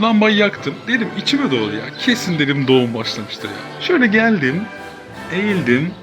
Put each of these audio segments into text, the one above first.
Lambayı yaktım. Dedim içime doğdu ya. Kesin dedim doğum başlamıştır ya. Şöyle geldim. Eğildim.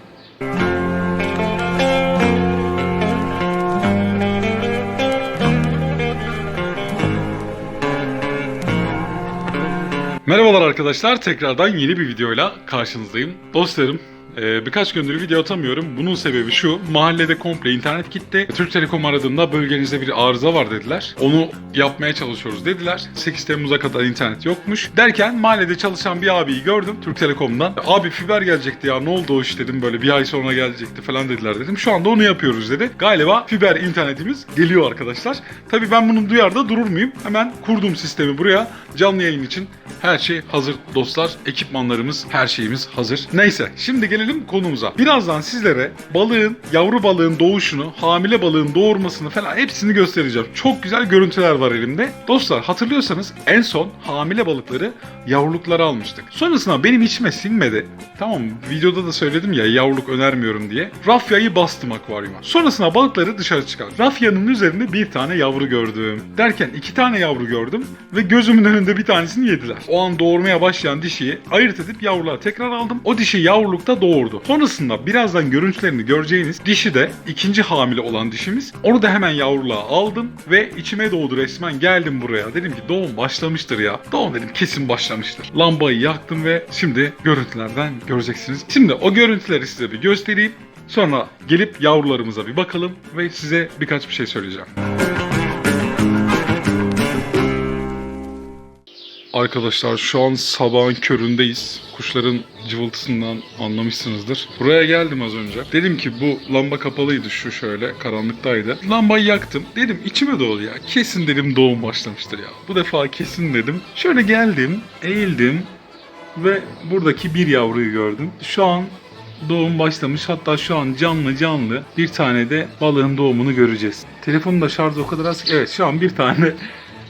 Merhabalar arkadaşlar. Tekrardan yeni bir videoyla karşınızdayım. Dostlarım e, birkaç gündür video atamıyorum. Bunun sebebi şu. Mahallede komple internet gitti. Türk Telekom aradığında bölgenizde bir arıza var dediler. Onu yapmaya çalışıyoruz dediler. 8 Temmuz'a kadar internet yokmuş. Derken mahallede çalışan bir abiyi gördüm Türk Telekom'dan. Abi fiber gelecekti ya ne oldu o iş dedim. Böyle bir ay sonra gelecekti falan dediler dedim. Şu anda onu yapıyoruz dedi. Galiba fiber internetimiz geliyor arkadaşlar. Tabii ben bunun duyarda durur muyum? Hemen kurdum sistemi buraya. Canlı yayın için her şey hazır dostlar. Ekipmanlarımız, her şeyimiz hazır. Neyse şimdi gelelim konumuza. Birazdan sizlere balığın, yavru balığın doğuşunu, hamile balığın doğurmasını falan hepsini göstereceğim. Çok güzel görüntüler var elimde. Dostlar hatırlıyorsanız en son hamile balıkları yavrulukları almıştık. Sonrasında benim içime sinmedi. Tamam? Videoda da söyledim ya yavruluk önermiyorum diye. Rafyayı bastım akvaryuma. Sonrasında balıkları dışarı çıkardım. Rafyanın üzerinde bir tane yavru gördüm. Derken iki tane yavru gördüm ve gözümün önünde bir tanesini yediler. O an doğurmaya başlayan dişiyi ayırt edip yavruları tekrar aldım. O dişi yavrulukta doğurdu. Sonrasında birazdan görüntülerini göreceğiniz dişi de ikinci hamile olan dişimiz. Onu da hemen yavruluğa aldım ve içime doğdu resmen geldim buraya. Dedim ki doğum başlamıştır ya. Doğum dedim kesin başlamıştır. Lambayı yaktım ve şimdi görüntülerden göreceksiniz. Şimdi o görüntüleri size bir göstereyim. Sonra gelip yavrularımıza bir bakalım ve size birkaç bir şey söyleyeceğim. Arkadaşlar şu an sabahın köründeyiz. Kuşların cıvıltısından anlamışsınızdır. Buraya geldim az önce. Dedim ki bu lamba kapalıydı şu şöyle karanlıktaydı. Lambayı yaktım. Dedim içime doğdu ya. Kesin dedim doğum başlamıştır ya. Bu defa kesin dedim. Şöyle geldim, eğildim ve buradaki bir yavruyu gördüm. Şu an doğum başlamış. Hatta şu an canlı canlı bir tane de balığın doğumunu göreceğiz. Telefonun da şarjı o kadar az. ki- Evet şu an bir tane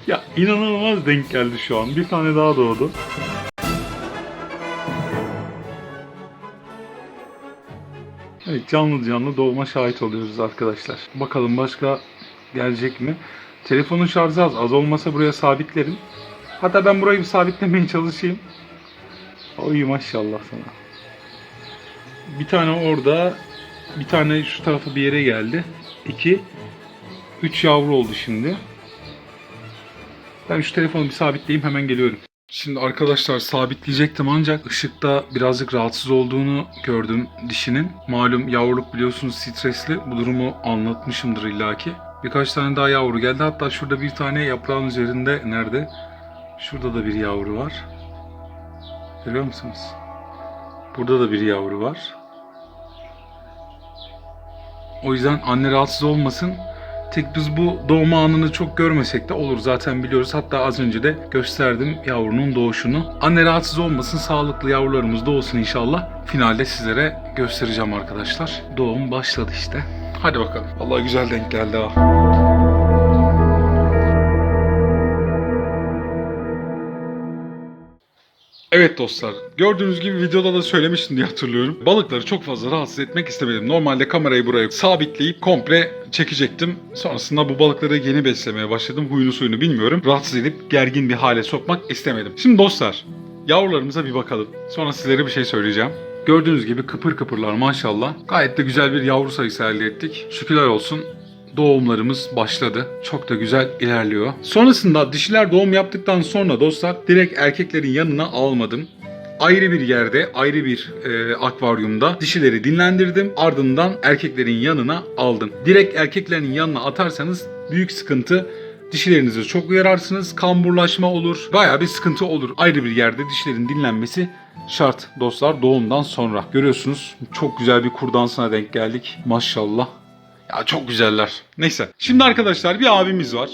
ya inanılmaz denk geldi şu an. Bir tane daha doğdu. Evet canlı canlı doğuma şahit oluyoruz arkadaşlar. Bakalım başka gelecek mi? Telefonun şarjı az. Az olmasa buraya sabitlerim. Hatta ben burayı bir sabitlemeye çalışayım. Oy maşallah sana. Bir tane orada, bir tane şu tarafa bir yere geldi. İki, üç yavru oldu şimdi. Ben şu telefonu bir sabitleyeyim hemen geliyorum. Şimdi arkadaşlar sabitleyecektim ancak ışıkta birazcık rahatsız olduğunu gördüm dişinin. Malum yavruluk biliyorsunuz stresli. Bu durumu anlatmışımdır illaki. Birkaç tane daha yavru geldi. Hatta şurada bir tane yaprağın üzerinde nerede? Şurada da bir yavru var. Görüyor musunuz? Burada da bir yavru var. O yüzden anne rahatsız olmasın. Tek biz bu doğma anını çok görmesek de olur zaten biliyoruz. Hatta az önce de gösterdim yavrunun doğuşunu. Anne rahatsız olmasın, sağlıklı yavrularımız doğsun inşallah. Finalde sizlere göstereceğim arkadaşlar. Doğum başladı işte. Hadi bakalım. Vallahi güzel denk geldi ha. Evet dostlar, gördüğünüz gibi videoda da söylemiştim diye hatırlıyorum. Balıkları çok fazla rahatsız etmek istemedim. Normalde kamerayı buraya sabitleyip komple çekecektim. Sonrasında bu balıkları yeni beslemeye başladım. Huyunu suyunu bilmiyorum. Rahatsız edip gergin bir hale sokmak istemedim. Şimdi dostlar, yavrularımıza bir bakalım. Sonra sizlere bir şey söyleyeceğim. Gördüğünüz gibi kıpır kıpırlar maşallah. Gayet de güzel bir yavru sayısı elde ettik. Şükürler olsun doğumlarımız başladı. Çok da güzel ilerliyor. Sonrasında dişiler doğum yaptıktan sonra dostlar direkt erkeklerin yanına almadım. Ayrı bir yerde, ayrı bir e, akvaryumda dişileri dinlendirdim. Ardından erkeklerin yanına aldım. Direkt erkeklerin yanına atarsanız büyük sıkıntı. Dişilerinizi çok uyararsınız. Kamburlaşma olur. Baya bir sıkıntı olur. Ayrı bir yerde dişlerin dinlenmesi şart dostlar doğumdan sonra. Görüyorsunuz çok güzel bir kurdansına denk geldik. Maşallah. Ya çok güzeller. Neyse. Şimdi arkadaşlar bir abimiz var.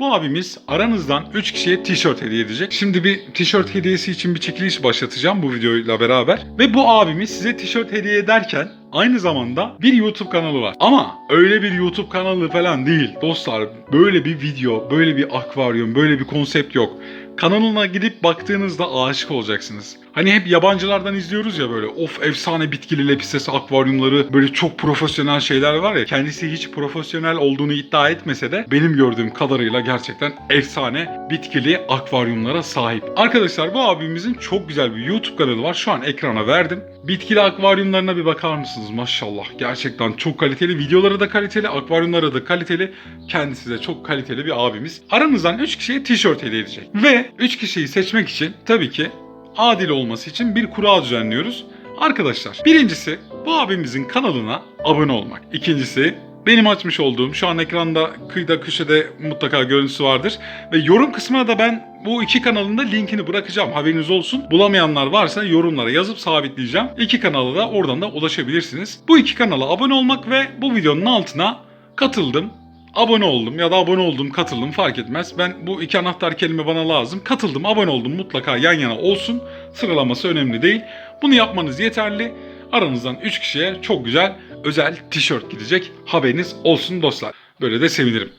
Bu abimiz aranızdan 3 kişiye tişört hediye edecek. Şimdi bir tişört hediyesi için bir çekiliş başlatacağım bu videoyla beraber. Ve bu abimiz size tişört hediye ederken aynı zamanda bir YouTube kanalı var. Ama öyle bir YouTube kanalı falan değil. Dostlar böyle bir video, böyle bir akvaryum, böyle bir konsept yok. Kanalına gidip baktığınızda aşık olacaksınız. Hani hep yabancılardan izliyoruz ya böyle of efsane bitkili lepistes akvaryumları böyle çok profesyonel şeyler var ya kendisi hiç profesyonel olduğunu iddia etmese de benim gördüğüm kadarıyla gerçekten efsane bitkili akvaryumlara sahip. Arkadaşlar bu abimizin çok güzel bir YouTube kanalı var. Şu an ekrana verdim. Bitkili akvaryumlarına bir bakar mısınız? Maşallah. Gerçekten çok kaliteli. Videoları da kaliteli, akvaryumları da kaliteli. Kendisi de çok kaliteli bir abimiz. Aranızdan 3 kişiye tişört hediye edecek. Ve 3 kişiyi seçmek için tabii ki adil olması için bir kura düzenliyoruz. Arkadaşlar birincisi bu abimizin kanalına abone olmak. İkincisi benim açmış olduğum şu an ekranda kıyıda köşede mutlaka görüntüsü vardır. Ve yorum kısmına da ben bu iki kanalın da linkini bırakacağım haberiniz olsun. Bulamayanlar varsa yorumlara yazıp sabitleyeceğim. İki kanala da oradan da ulaşabilirsiniz. Bu iki kanala abone olmak ve bu videonun altına katıldım abone oldum ya da abone oldum katıldım fark etmez. Ben bu iki anahtar kelime bana lazım. Katıldım abone oldum mutlaka yan yana olsun. Sıralaması önemli değil. Bunu yapmanız yeterli. Aranızdan 3 kişiye çok güzel özel tişört gidecek. Haberiniz olsun dostlar. Böyle de sevinirim.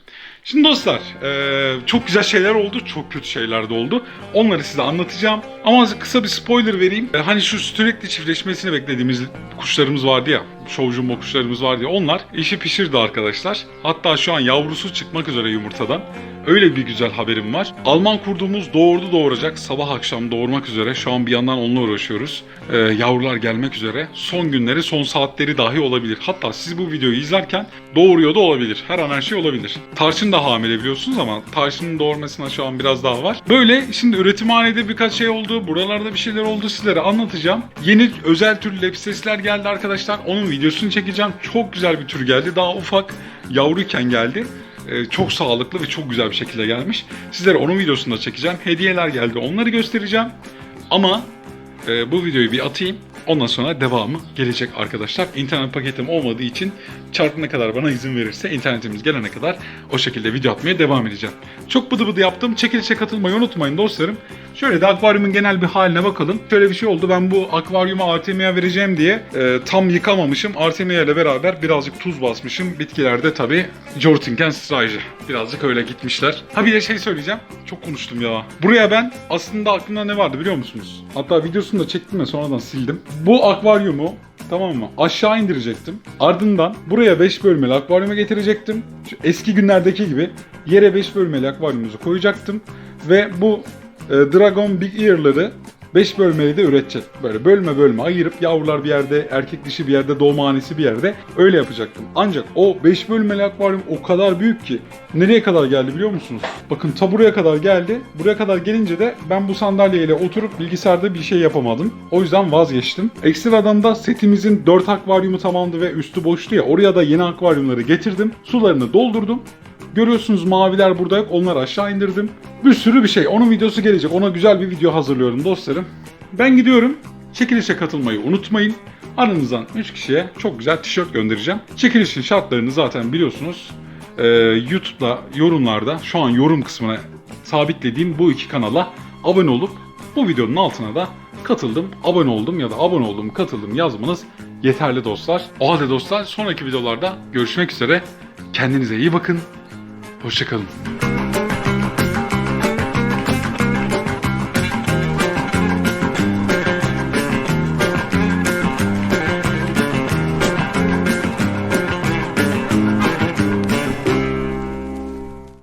Şimdi dostlar eee, çok güzel şeyler oldu, çok kötü şeyler de oldu. Onları size anlatacağım. Ama kısa bir spoiler vereyim. E, Hani şu sürekli çiftleşmesini beklediğimiz kuşlarımız vardı ya, show jumbo kuşlarımız vardı ya, onlar işi pişirdi arkadaşlar. Hatta şu an yavrusu çıkmak üzere yumurtadan. Öyle bir güzel haberim var. Alman kurduğumuz doğurdu doğuracak. Sabah akşam doğurmak üzere. Şu an bir yandan onunla uğraşıyoruz. Ee, yavrular gelmek üzere. Son günleri, son saatleri dahi olabilir. Hatta siz bu videoyu izlerken doğuruyor da olabilir. Her an her şey olabilir. Tarçın da hamile biliyorsunuz ama Tarçın'ın doğurmasına şu an biraz daha var. Böyle şimdi üretimhanede birkaç şey oldu. Buralarda bir şeyler oldu sizlere anlatacağım. Yeni özel tür lepsesler geldi arkadaşlar. Onun videosunu çekeceğim. Çok güzel bir tür geldi. Daha ufak yavruyken geldi. Ee, çok sağlıklı ve çok güzel bir şekilde gelmiş. Sizlere onun videosunu da çekeceğim. Hediyeler geldi. Onları göstereceğim. Ama e, bu videoyu bir atayım. Ondan sonra devamı gelecek arkadaşlar. İnternet paketim olmadığı için çarpına kadar bana izin verirse internetimiz gelene kadar o şekilde video atmaya devam edeceğim. Çok bıdı bıdı yaptım. Çekilişe katılmayı unutmayın dostlarım. Şöyle de akvaryumun genel bir haline bakalım. Şöyle bir şey oldu. Ben bu akvaryumu Artemia'ya vereceğim diye e, tam yıkamamışım. Artemia ile beraber birazcık tuz basmışım. Bitkilerde tabi Jortingen Strage. Birazcık öyle gitmişler. Ha bir de şey söyleyeceğim. Çok konuştum ya. Buraya ben aslında aklımda ne vardı biliyor musunuz? Hatta videosunu da çektim ve sonradan sildim. Bu akvaryumu Tamam mı? Aşağı indirecektim. Ardından buraya 5 bölmeli akvaryuma getirecektim. Şu eski günlerdeki gibi yere 5 bölmeli akvaryumumuzu koyacaktım. Ve bu e, Dragon Big Ear'ları 5 bölmeli de üretecek. Böyle bölme bölme ayırıp yavrular bir yerde, erkek dişi bir yerde, doğumhanesi bir yerde öyle yapacaktım. Ancak o 5 bölmeli akvaryum o kadar büyük ki nereye kadar geldi biliyor musunuz? Bakın ta buraya kadar geldi. Buraya kadar gelince de ben bu sandalyeyle oturup bilgisayarda bir şey yapamadım. O yüzden vazgeçtim. Ekstradan da setimizin 4 akvaryumu tamamdı ve üstü boştu ya. Oraya da yeni akvaryumları getirdim. Sularını doldurdum. Görüyorsunuz maviler burada yok. Onları aşağı indirdim. Bir sürü bir şey. Onun videosu gelecek. Ona güzel bir video hazırlıyorum dostlarım. Ben gidiyorum. Çekilişe katılmayı unutmayın. Aranızdan 3 kişiye çok güzel tişört göndereceğim. Çekilişin şartlarını zaten biliyorsunuz. Ee, YouTube'da yorumlarda şu an yorum kısmına sabitlediğim bu iki kanala abone olup bu videonun altına da katıldım, abone oldum ya da abone oldum, katıldım yazmanız yeterli dostlar. O halde dostlar sonraki videolarda görüşmek üzere. Kendinize iyi bakın. Hoşçakalın.